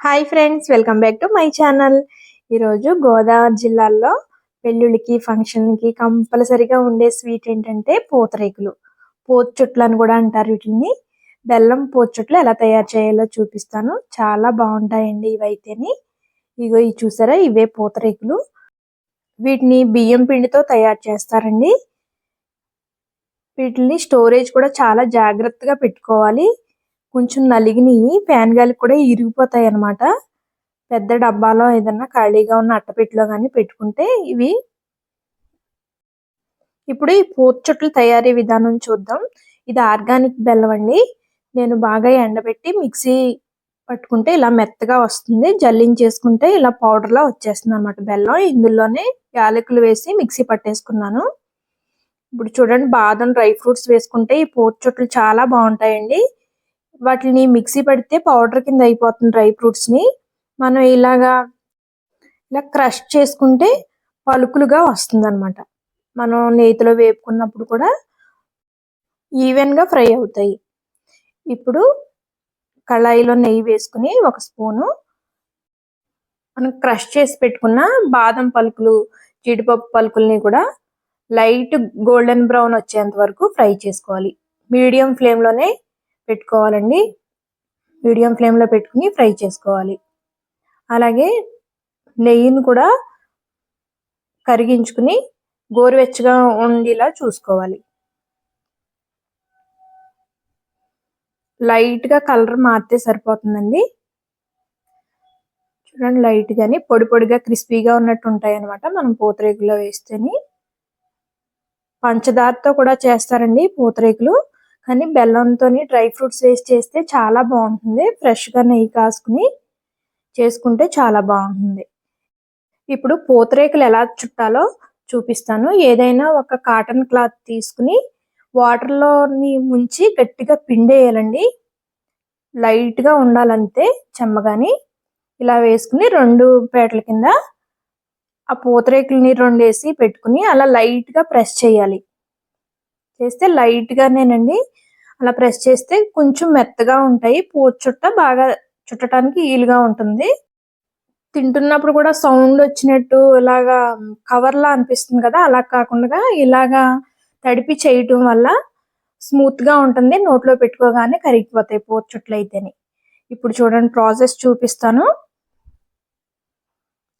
Hi friends welcome back to my channel ఈరోజు గోదావరి జిల్లాలో పెళ్ళిళ్ళకి ఫంక్షన్కి కంపల్సరిగా ఉండే స్వీట్ ఏంటంటే పూతరేకులు. పోతు చుట్లు అని కూడా అంటారు వీటిని. బెల్లం పోతు చుట్లు ఎలా తయారు చేయాలో చూపిస్తాను. చాలా బాగుంటాయండి ఇవైతేని. ఇగో ఇవి చూసారా ఇవే పూతరేకులు. వీటిని బియ్యం పిండితో తయారు చేస్తారండి. వీటిని స్టోరేజ్ కూడా చాలా జాగ్రత్తగా పెట్టుకోవాలి. కొంచెం నలిగినవి ఫ్యాన్ గాలి కూడా ఇరిగిపోతాయి అన్నమాట పెద్ద డబ్బాలో ఏదన్నా ఖాళీగా ఉన్న అట్టపెట్టిలో కానీ పెట్టుకుంటే ఇవి ఇప్పుడు ఈ పూత చుట్టలు తయారీ విధానం చూద్దాం. ఇది ఆర్గానిక్ బెల్లం అండి. నేను బాగా ఎండబెట్టి మిక్సీ పట్టుకుంటే ఇలా మెత్తగా వస్తుంది. జల్లించేసుకుంటే ఇలా పౌడర్లా వచ్చేస్తుంది అనమాట బెల్లం. ఇందులోనే యాలకులు వేసి మిక్సీ పట్టేసుకున్నాను. ఇప్పుడు చూడండి బాదం డ్రై ఫ్రూట్స్ వేసుకుంటే ఈ పూత చుట్టలు చాలా బాగుంటాయండి. వాటిని మిక్సీ పడితే పౌడర్ కింద అయిపోతుంది డ్రై ఫ్రూట్స్ని. మనం ఇలాగా ఇలా క్రష్ చేసుకుంటే పలుకులుగా వస్తుంది అనమాట మనం నేతిలో వేపుకున్నప్పుడు కూడా ఈవెన్గా ఫ్రై అవుతాయి. ఇప్పుడు కళాయిలో నెయ్యి వేసుకుని ఒక స్పూను మనం క్రష్ చేసి పెట్టుకున్న బాదం పలుకులు జీడిపప్పు పలుకుల్ని కూడా లైట్ గోల్డెన్ బ్రౌన్ వచ్చేంత వరకు ఫ్రై చేసుకోవాలి. మీడియం ఫ్లేమ్లోనే పెట్టుకోవాలండి. మీడియం ఫ్లేమ్లో పెట్టుకుని ఫ్రై చేసుకోవాలి. అలాగే నెయ్యిని కూడా కరిగించుకుని గోరువెచ్చగా ఉండేలా చూసుకోవాలి. లైట్గా కలర్ మారితే సరిపోతుందండి. చూడండి లైట్ గాని పొడి పొడిగా క్రిస్పీగా ఉన్నట్టు ఉంటాయి అనమాట మనం పూతరేకులో వేస్తేనే. పంచదారతో కూడా చేస్తారండి పూతరేకులు. కానీ బెల్లంతో డ్రై ఫ్రూట్స్ వేసి చేస్తే చాలా బాగుంటుంది. ఫ్రెష్గా నెయ్యి కాసుకుని చేసుకుంటే చాలా బాగుంటుంది. ఇప్పుడు పూతరేకులు ఎలా చుట్టాలో చూపిస్తాను. ఏదైనా ఒక కాటన్ క్లాత్ తీసుకుని వాటర్లోని ముంచి గట్టిగా పిండేయాలండి. లైట్గా ఉండాలంతే చెమ్మగాని. ఇలా వేసుకుని రెండు పేటల కింద ఆ పూతరేకులని రెండు వేసి పెట్టుకుని అలా లైట్గా ప్రెస్ చేయాలి. చేస్తే లైట్గానేనండి. అలా ప్రెస్ చేస్తే కొంచెం మెత్తగా ఉంటాయి. పూత చుట్ట బాగా చుట్టడానికి ఈలుగా ఉంటుంది. తింటున్నప్పుడు కూడా సౌండ్ వచ్చినట్టు ఇలాగా కవర్లా అనిపిస్తుంది కదా అలా కాకుండా ఇలాగా తడిపి చేయటం వల్ల స్మూత్గా ఉంటుంది. నోట్లో పెట్టుకోగానే కరిగిపోతాయి పూత చుట్లు ఇప్పుడు చూడండి ప్రాసెస్ చూపిస్తాను.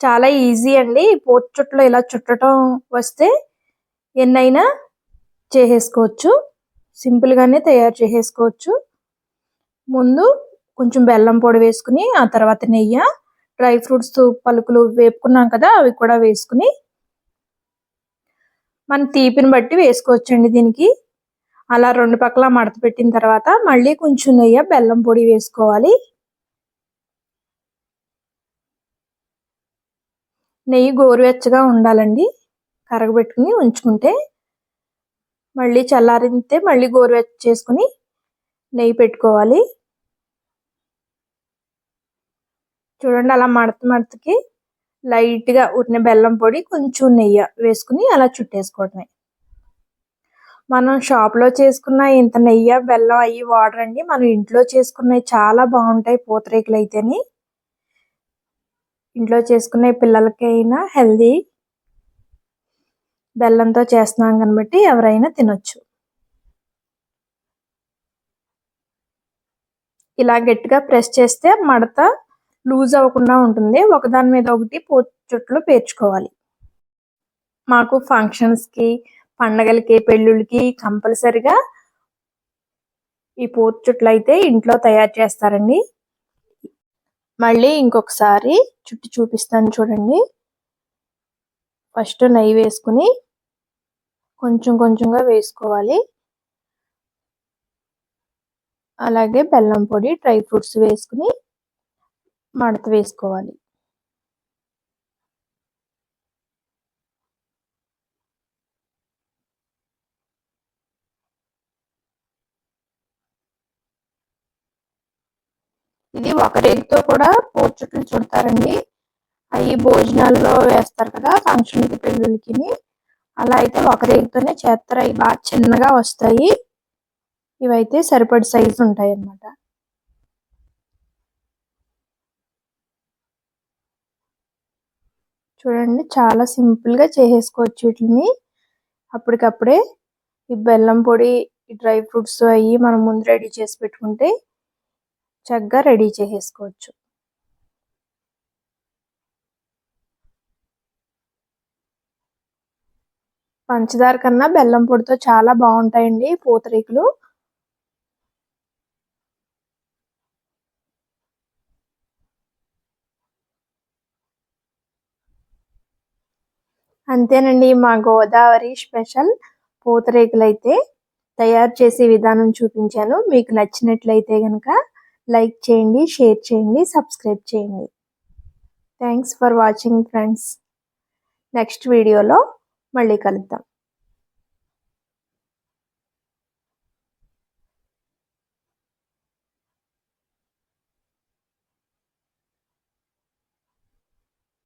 చాలా ఈజీ అండి. పూత ఇలా చుట్టడం వస్తే ఎన్నైనా చేసేసుకోవచ్చు. సింపుల్గానే తయారు చేసేసుకోవచ్చు. ముందు కొంచెం బెల్లం పొడి వేసుకుని ఆ తర్వాత నెయ్యి డ్రై ఫ్రూట్స్ పలుకులు వేపుకున్నాం కదా అవి కూడా వేసుకుని మన తీపిని బట్టి వేసుకోవచ్చండి దీనికి. అలా రెండు పక్కల మడత పెట్టిన తర్వాత మళ్ళీ కొంచెం నెయ్యి బెల్లం పొడి వేసుకోవాలి. నెయ్యి గోరువెచ్చగా ఉండాలండి. కరగబెట్టుకుని ఉంచుకుంటే మళ్ళీ చల్లారితే మళ్ళీ గోరువెచ్చ చేసుకుని నెయ్యి పెట్టుకోవాలి. చూడండి అలా మడత మడతకి లైట్గా ఉరిన బెల్లం పొడి కొంచెం నెయ్యి వేసుకుని అలా చుట్టేసుకోవటమే. మనం షాప్లో చేసుకున్న ఇంత నెయ్యి బెల్లం అయ్యి వాడరండి మనం ఇంట్లో చేసుకున్నవి చాలా బాగుంటాయి పూతరేకులు అయితేని ఇంట్లో చేసుకునే పిల్లలకైనా హెల్దీ బెల్లంతో చేస్తున్నాం కనబట్టి ఎవరైనా తినొచ్చు. ఇలా గట్టిగా ప్రెస్ చేస్తే మడత లూజ్ అవ్వకుండా ఉంటుంది. ఒకదాని మీద ఒకటి చుట్లు పేర్చుకోవాలి. మాకు ఫంక్షన్స్కి పండగలకి పెళ్ళిళ్ళకి కంపల్సరిగా ఈ పూత చుట్లు అయితే ఇంట్లో తయారు చేస్తారండి. మళ్ళీ ఇంకొకసారి చుట్టు చూపిస్తాను చూడండి. ఫస్ట్ నెయ్యి వేసుకుని కొంచెం కొంచెంగా వేసుకోవాలి. అలాగే బెల్లం పొడి డ్రై ఫ్రూట్స్ వేసుకుని మడత వేసుకోవాలి. ఇది ఒకరితో కూడా పోర్చుట్లు చుడతారండి. అవి భోజనాల్లో వేస్తారు కదా ఫంక్షన్కి పెళ్ళిళ్ళకి అలా అయితే ఒక రేగితోనే చేస్తారు అవి బాగా చిన్నగా వస్తాయి. ఇవైతే సరిపడి సైజు ఉంటాయి అన్నమాట. చూడండి చాలా సింపుల్గా చేసేసుకోవచ్చు వీటిని. అప్పటికప్పుడే ఈ బెల్లం పొడి ఈ డ్రై ఫ్రూట్స్ అవి మనం ముందు రెడీ చేసి పెట్టుకుంటే చక్కగా రెడీ చేసేసుకోవచ్చు. పంచదార కన్నా బెల్లం పొడితో చాలా బాగుంటాయండి పూతరేకులు. అంతేనండి మా గోదావరి స్పెషల్ పూతరేకులు అయితే తయారు చేసే విధానం చూపించాను. మీకు నచ్చినట్లయితే కనుక లైక్ చేయండి షేర్ చేయండి సబ్స్క్రైబ్ చేయండి. Thanks for watching friends. Next వీడియోలో మళ్ళీ కలుద్దాం.